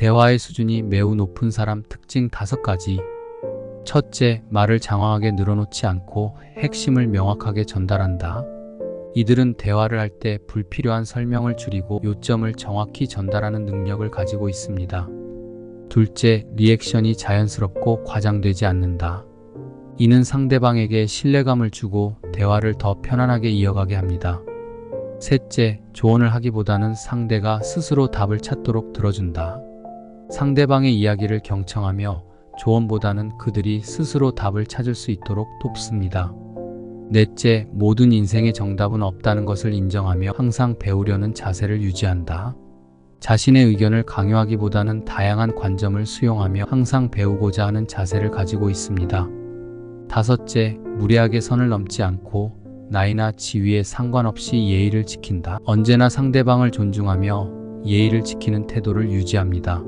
대화의 수준이 매우 높은 사람 특징 다섯 가지. 첫째, 말을 장황하게 늘어놓지 않고 핵심을 명확하게 전달한다. 이들은 대화를 할 때 불필요한 설명을 줄이고 요점을 정확히 전달하는 능력을 가지고 있습니다. 둘째, 리액션이 자연스럽고 과장되지 않는다. 이는 상대방에게 신뢰감을 주고 대화를 더 편안하게 이어가게 합니다. 셋째, 조언을 하기보다는 상대가 스스로 답을 찾도록 들어준다. 상대방의 이야기를 경청하며 조언보다는 그들이 스스로 답을 찾을 수 있도록 돕습니다. 넷째, 모든 인생의 정답은 없다는 것을 인정하며 항상 배우려는 자세를 유지한다. 자신의 의견을 강요하기보다는 다양한 관점을 수용하며 항상 배우고자 하는 자세를 가지고 있습니다. 다섯째, 무례하게 선을 넘지 않고 나이나 지위에 상관없이 예의를 지킨다. 언제나 상대방을 존중하며 예의를 지키는 태도를 유지합니다.